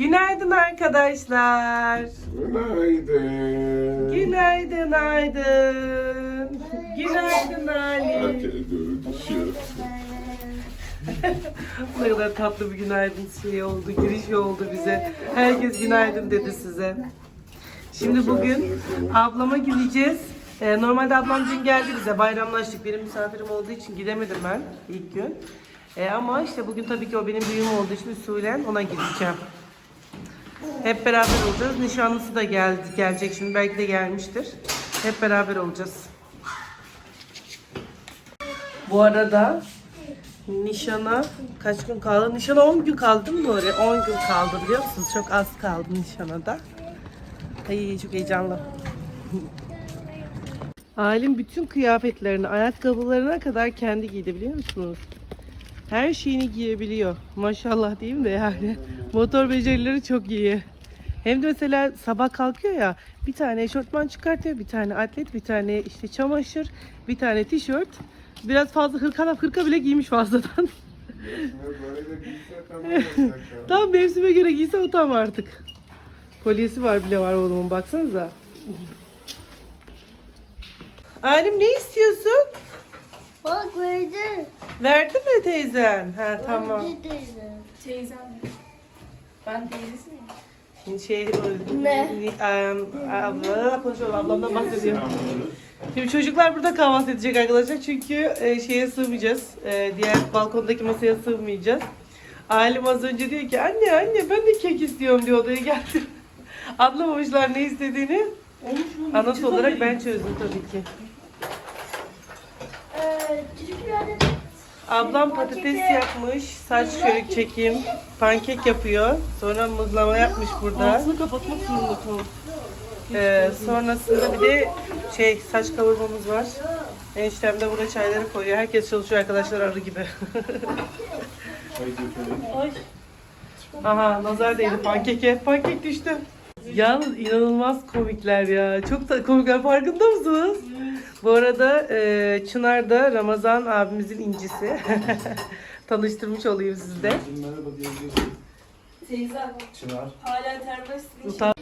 Günaydın arkadaşlar. Günaydın. Günaydın Aydın. Günaydın Ali. Herkes. Ne kadar tatlı bir günaydın şey oldu, giriş oldu bize. Herkes günaydın dedi size. Şimdi bugün ablama gideceğiz. Ee, normalde ablam dün geldi bize bayramlaştık. Benim misafirim olduğu için gidemedim ben ilk gün. Ee, ama işte bugün tabii ki o benim büyüğüm olduğu için usulen ona gideceğim. Hep beraber olacağız. Nişanlısı da geldi, gelecek şimdi. Belki de gelmiştir. Hep beraber olacağız. Bu arada nişana kaç gün kaldı? Nişana 10 gün kaldı mı oraya? 10 gün kaldı biliyor musunuz? Çok az kaldı nişana da. Ay çok heyecanlı. Alim bütün kıyafetlerini, ayakkabılarına kadar kendi giydi biliyor musunuz? Her şeyini giyebiliyor. Maşallah diyeyim de yani. Motor becerileri çok iyi. Hem de mesela sabah kalkıyor ya bir tane eşortman çıkartıyor, bir tane atlet, bir tane işte çamaşır, bir tane tişört. Biraz fazla hırka, hırka bile giymiş fazladan. Tam mevsime göre giyse o tam artık. Kolyesi var bile var oğlumun baksanıza. Alim ne istiyorsun? Bak verdi. Verdi mi teyzen? Ha tamam. Verdi teyze. Teyzem mi? Ben teyzesi miyim? Şimdi şey Ne? Em, abla konuşuyorum ablamdan bahsediyorum. Şimdi çocuklar burada kahvaltı edecek arkadaşlar çünkü e, şeye sığmayacağız. E, diğer balkondaki masaya sığmayacağız. Ailem az önce diyor ki anne anne ben de kek istiyorum diyor odaya geldim. Anlamamışlar ne istediğini. Anası olarak ben çözdüm tabii ki. Ee, çocuklar Ablam patates yapmış, saç şöyle çekim, pankek yapıyor. Sonra mızlama yapmış burada. Ağzını kapatmak zorunda kaldım. Ee, sonrasında bir de şey saç kavurmamız var. Eniştem de buraya çayları koyuyor. Herkes çalışıyor arkadaşlar arı gibi. Ay. Aha nazar değdi pankeke. Pankek düştü. Yalnız inanılmaz komikler ya. Çok da komikler farkında mısınız? Bu arada e, Çınar da Ramazan abimizin incisi. Tanıştırmış olayım sizde. Teyzem. Çınar. Hala terbest bir Utan-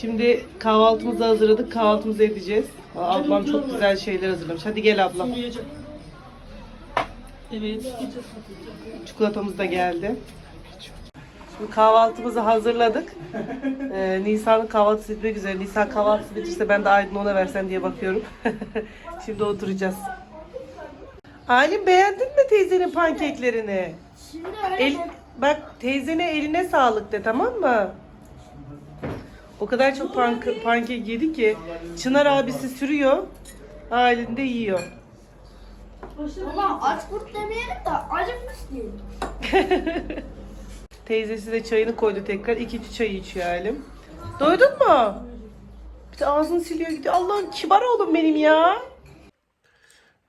Şimdi kahvaltımızı hazırladık. Kahvaltımızı edeceğiz. Aa, Ablam çok güzel şeyler hazırlamış. Hadi gel ablam. Evet. Çikolatamız da geldi. Şimdi kahvaltımızı hazırladık. Ee, Nisan'ın kahvaltısı bitmek üzere. Nisan kahvaltısı bitirse ben de Aydın ona versem diye bakıyorum. Şimdi oturacağız. Alim beğendin mi teyzenin pankeklerini? Şimdi El, bak teyzene eline sağlık de tamam mı? O kadar çok pank pankek yedi ki Çınar abisi sürüyor. Halinde yiyor. Ama aç kurt demeyelim de acıkmış diyelim. Teyzesi de çayını koydu tekrar. İkinci çayı içiyor halim. Doydun mu? Bir de ağzını siliyor gidiyor. Allah'ım kibar oğlum benim ya.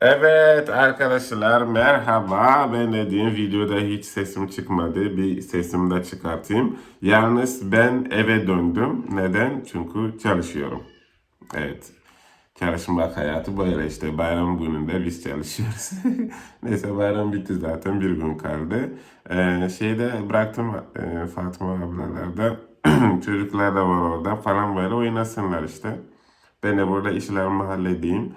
Evet arkadaşlar merhaba. Ben dediğim videoda hiç sesim çıkmadı. Bir sesimi de çıkartayım. Yalnız ben eve döndüm. Neden? Çünkü çalışıyorum. Evet. Çalışmak hayatı böyle işte bayram gününde biz çalışıyoruz. Neyse bayram bitti zaten bir gün kaldı. Ee, şeyde bıraktım e, Fatma ablalarda. Çocuklar da var orada falan böyle oynasınlar işte. Ben de burada işlerimi halledeyim.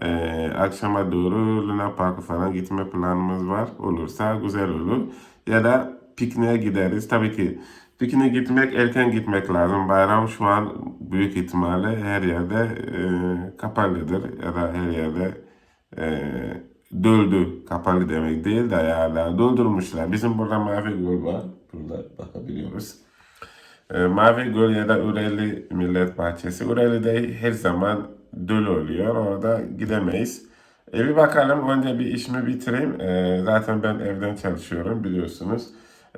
Ee, akşama doğru Luna Park'a falan gitme planımız var. Olursa güzel olur. Ya da pikniğe gideriz. Tabii ki pikniğe gitmek erken gitmek lazım. Bayram şu an büyük ihtimalle her yerde e, kapalıdır. Ya da her yerde e, döldü. Kapalı demek değil de ya doldurmuşlar. Bizim burada Mavi Göl var. Burada bakabiliyoruz. E, Mavi Göl ya da Üreli Millet Bahçesi. Üreli'de her zaman dolu oluyor. Orada gidemeyiz. E bir bakalım. Önce bir işimi bitireyim. E, zaten ben evden çalışıyorum biliyorsunuz.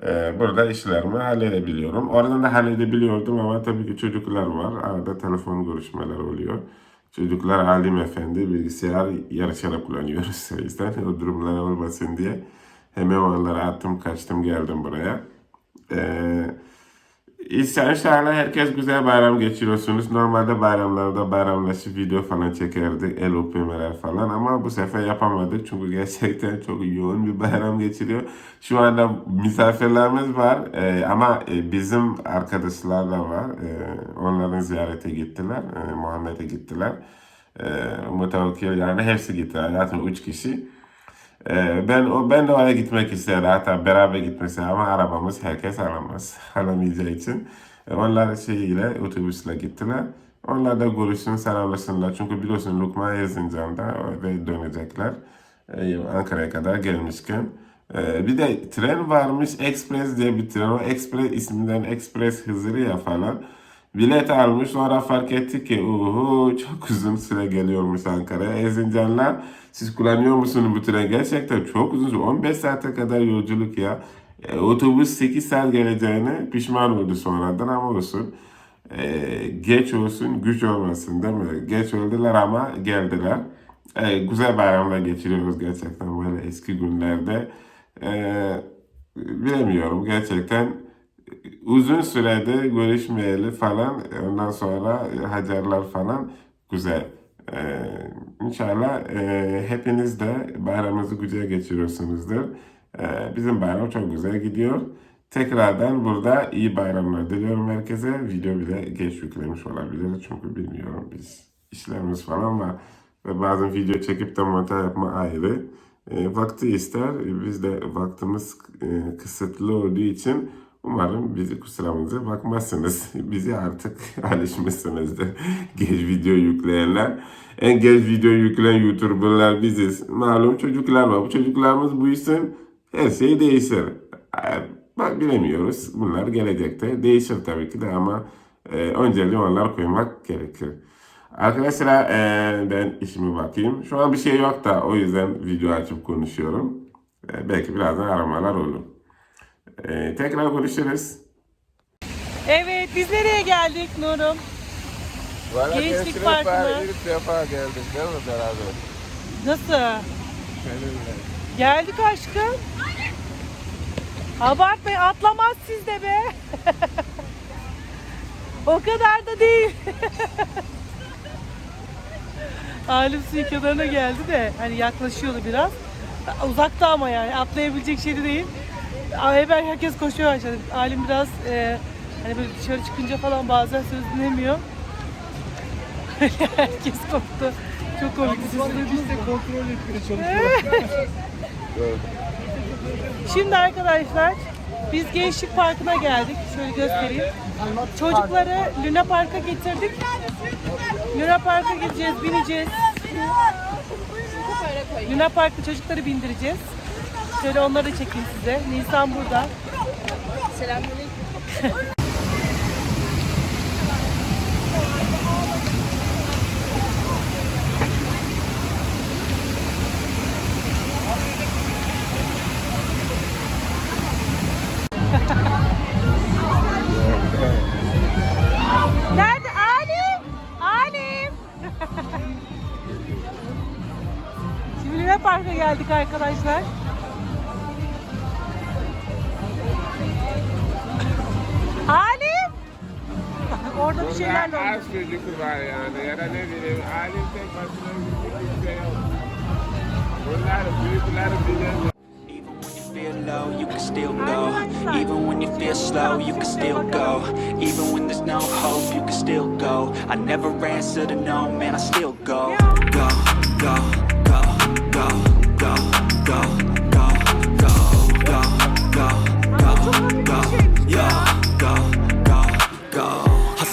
E, burada işlerimi halledebiliyorum. Oradan da halledebiliyordum ama tabii ki çocuklar var. Arada telefon görüşmeler oluyor. Çocuklar alim efendi bilgisayar yarışarak kullanıyoruz. O yüzden o durumlar olmasın diye hemen onları attım kaçtım geldim buraya. Eee İnşallah herkes güzel bayram geçiriyorsunuz. Normalde bayramlarda bayramlaşıp video falan çekerdik, el öpmeler falan ama bu sefer yapamadık çünkü gerçekten çok yoğun bir bayram geçiriyor. Şu anda misafirlerimiz var e, ama e, bizim arkadaşlar da var. E, onların ziyarete gittiler, e, Muhammed'e gittiler. E, Mutawakkil yani hepsi gitti. Zaten üç kişi. Ee, ben o ben de oraya gitmek isterim hatta beraber gitmesi ama arabamız herkes alamaz alamayacağı için Ee, onlar şeyiyle otobüsle gittiler. Onlar da görüşsün selamlasınlar çünkü biliyorsun Lukman Erzincan'da ve dönecekler Ee, Ankara'ya kadar gelmişken. Ee, bir de tren varmış Express diye bir tren o Express isminden Express Hızırı ya falan. Bilet almış sonra fark etti ki uhu çok uzun süre geliyormuş Ankara'ya. Erzincanlar siz kullanıyor musunuz bu tren? Gerçekten çok uzun süre. 15 saate kadar yolculuk ya. E, otobüs 8 saat geleceğine pişman oldu sonradan ama olsun. E, geç olsun güç olmasın değil mi? Geç öldüler ama geldiler. E, güzel bayramlar geçiriyoruz gerçekten böyle eski günlerde. E, bilemiyorum gerçekten uzun süredir görüşmeyeli falan ondan sonra Hacerler falan güzel. Ee, inşallah e, hepiniz de bayramınızı güzel geçiriyorsunuzdur. Ee, bizim bayram çok güzel gidiyor. Tekrardan burada iyi bayramlar diliyorum herkese. Video bile geç yüklemiş olabilir çünkü bilmiyorum biz işlerimiz falan var. Ve bazen video çekip de montaj yapma ayrı. E, vakti ister. Biz de vaktimiz e, kısıtlı olduğu için umarım bizi kusuramıza bakmazsınız. Bizi artık alışmışsınızdır. geç video yükleyenler. En geç video yükleyen YouTuber'lar biziz. Malum çocuklar var. Bu çocuklarımız işin her şey değişir. Bak bilemiyoruz. Bunlar gelecekte değişir tabii ki de ama e, önceliği onlar koymak gerekir. Arkadaşlar e, ben işime bakayım. Şu an bir şey yok da o yüzden video açıp konuşuyorum. E, belki birazdan aramalar olur. E, tekrar görüşürüz. Evet biz nereye geldik Nurum? Gençlik Parkı'na. ilk defa geldik değil mi beraber? Nasıl? Geldik aşkım. Abartmayın atlamaz sizde be. o kadar da değil. Alim suyu kenarına geldi de hani yaklaşıyordu biraz. Uzakta ama yani atlayabilecek şey de değil. Hemen herkes koşuyor başladı. Alim biraz e, hani böyle dışarı çıkınca falan bazen söz dinlemiyor. herkes korktu. Çok komikti. Biz de kontrol etmeye çalışıyoruz. Şimdi arkadaşlar biz Gençlik Parkı'na geldik. Şöyle göstereyim. Çocukları Luna Park'a getirdik. Luna Park'a gideceğiz, bineceğiz. Luna Park'ta çocukları bindireceğiz. Şöyle onları da çekeyim size. Nisan burada. Nerede? Alim! Alim! Şimdi Park'a geldik arkadaşlar. Alim! Orada bir şeyler oldu. az çocuk var yani ya da ne bileyim alim tek başına bir şey yok. Bunlar büyükler bilir. Even when you feel low, you can still go. Even when you feel slow, you can still go. Even when there's no hope, you can still go. I never answer to no, man, I still go. Go, go, go, go,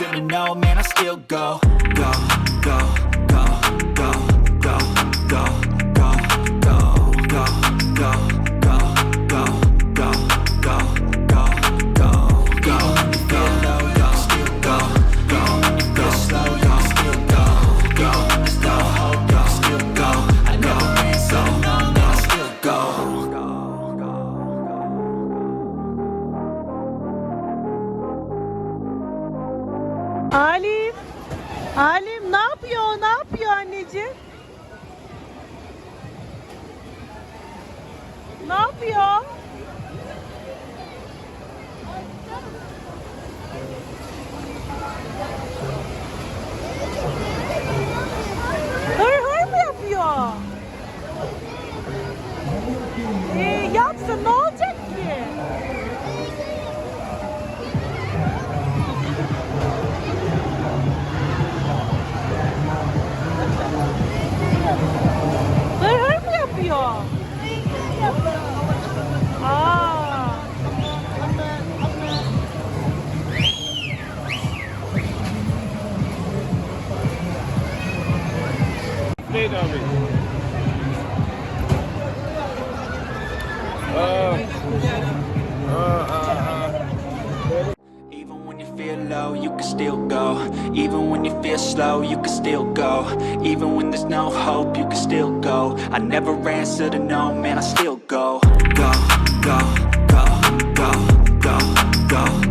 never answer to no, man, I still go, go, go, go, go, go, go, Alim. Alim ne yapıyor? Ne yapıyor anneciğim? Ne yapıyor? Hope, you can still go. I never answer to no, man, I still go. Go, go, go, go, go, go,